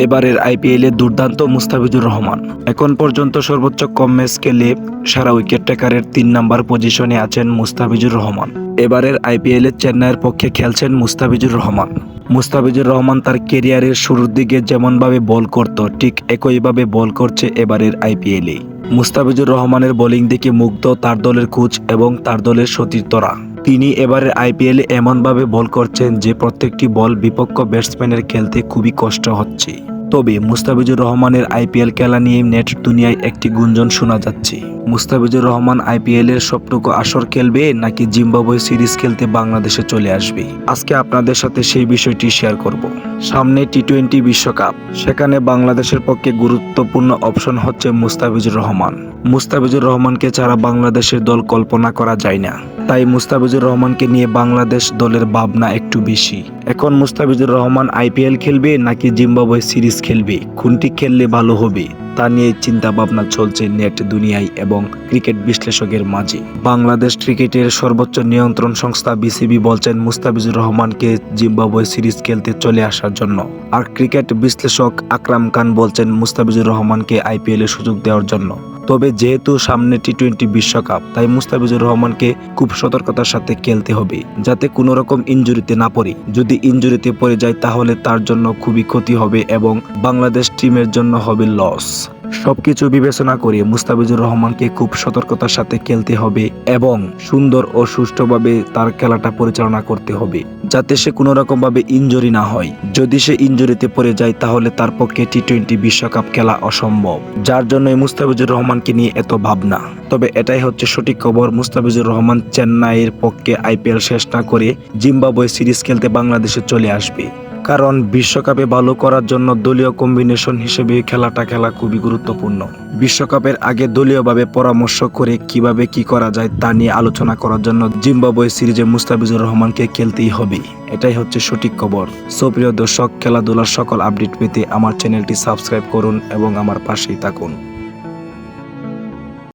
এবারের আইপিএলে দুর্দান্ত মুস্তাফিজুর রহমান। এখন পর্যন্ত সর্বোচ্চ কম ম্যাচ খেলে সারা উইকেট টেকারের তিন নাম্বার পজিশনে আছেন মুস্তাফিজুর রহমান। এবারের আইপিএলে চেন্নাইয়ের পক্ষে খেলছেন মুস্তাফিজুর রহমান। মুস্তাফিজুর রহমান তার কেরিয়ারের শুরুর দিকে যেমনভাবে বল করত, ঠিক একইভাবে বল করছে এবারের আইপিএলে মুস্তাফিজুর রহমানের বোলিং দেখে মুগ্ধ তার দলের কোচ এবং তার দলের সতীর্থরা। তিনি এবারের আইপিএলে এমনভাবে বল করছেন যে প্রত্যেকটি বল বিপক্ষ ব্যাটসম্যানের খেলতে খুবই কষ্ট হচ্ছে। তবে মুস্তাফিজুর রহমানের আইপিএল খেলা নিয়ে নেট দুনিয়ায় একটি গুঞ্জন শোনা যাচ্ছে। মুস্তাফিজুর রহমান আইপিএল এর সবটুকু আসর খেলবে নাকি জিম্বাবুয়ে সিরিজ খেলতে বাংলাদেশে চলে আসবে? আজকে আপনাদের সাথে সেই বিষয়টি শেয়ার করব। সামনে টি টোয়েন্টি বিশ্বকাপ। সেখানে বাংলাদেশের পক্ষে গুরুত্বপূর্ণ অপশন হচ্ছে মুস্তাফিজুর রহমান। মুস্তাফিজুর রহমানকে ছাড়া বাংলাদেশের দল কল্পনা করা যায় না। তাই মুস্তাফিজুর রহমানকে নিয়ে বাংলাদেশ দলের ভাবনা একটু বেশি। এখন মুস্তাফিজুর রহমান আইপিএল খেলবে নাকি জিম্বাবুয়ে সিরিজ খেলবে? কোনটি খেললে ভালো হবে। তা নিয়ে চিন্তা ভাবনা চলছে নেট দুনিয়ায় এবং ক্রিকেট বিশ্লেষকের মাঝে। বাংলাদেশ ক্রিকেটের সর্বোচ্চ নিয়ন্ত্রণ সংস্থা বিসিবি বলছেন, মুস্তাফিজুর রহমানকে জিম্বাবুয়ে সিরিজ খেলতে চলে আসার জন্য। আর ক্রিকেট বিশ্লেষক আকরাম খান বলছেন, মুস্তাফিজুর রহমানকে আইপিএল সুযোগ দেওয়ার জন্য। তবে যেহেতু সামনে টি টোয়েন্টি বিশ্বকাপ, তাই মুস্তাফিজুর রহমানকে খুব সতর্কতার সাথে খেলতে হবে, যাতে কোনো রকম ইঞ্জুরিতে না পড়ে। যদি ইঞ্জুরিতে পড়ে যায়, তাহলে তার জন্য খুবই ক্ষতি হবে এবং বাংলাদেশ টিমের জন্য হবে লস সবকিছু বিবেচনা করে মুস্তাফিজুর রহমানকে খুব সতর্কতার সাথে খেলতে হবে এবং সুন্দর ও সুষ্ঠুভাবে তার খেলাটা পরিচালনা করতে হবে, যাতে সে কোনো রকম ভাবে ইঞ্জুরি না হয়। যদি সে ইঞ্জুরিতে পড়ে যায়, তাহলে তার পক্ষে টি টোয়েন্টি বিশ্বকাপ খেলা অসম্ভব, যার জন্য মুস্তাফিজুর রহমানকে নিয়ে এত ভাবনা। তবে এটাই হচ্ছে সঠিক খবর, মুস্তাফিজুর রহমান চেন্নাইয়ের পক্ষে আইপিএল শেষ না করে জিম্বাবুয়ে সিরিজ খেলতে বাংলাদেশে চলে আসবে। কারণ বিশ্বকাপে ভালো করার জন্য দলীয় কম্বিনেশন হিসেবে খেলাটা খেলা খুবই গুরুত্বপূর্ণ। বিশ্বকাপের আগে দলীয়ভাবে পরামর্শ করে কীভাবে কি করা যায় তা নিয়ে আলোচনা করার জন্য জিম্বাবুয়ে সিরিজে মুস্তাফিজুর রহমানকে খেলতেই হবে। এটাই হচ্ছে সঠিক খবর। সো প্রিয় দর্শক, খেলাধুলার সকল আপডেট পেতে আমার চ্যানেলটি সাবস্ক্রাইব করুন এবং আমার পাশেই থাকুন।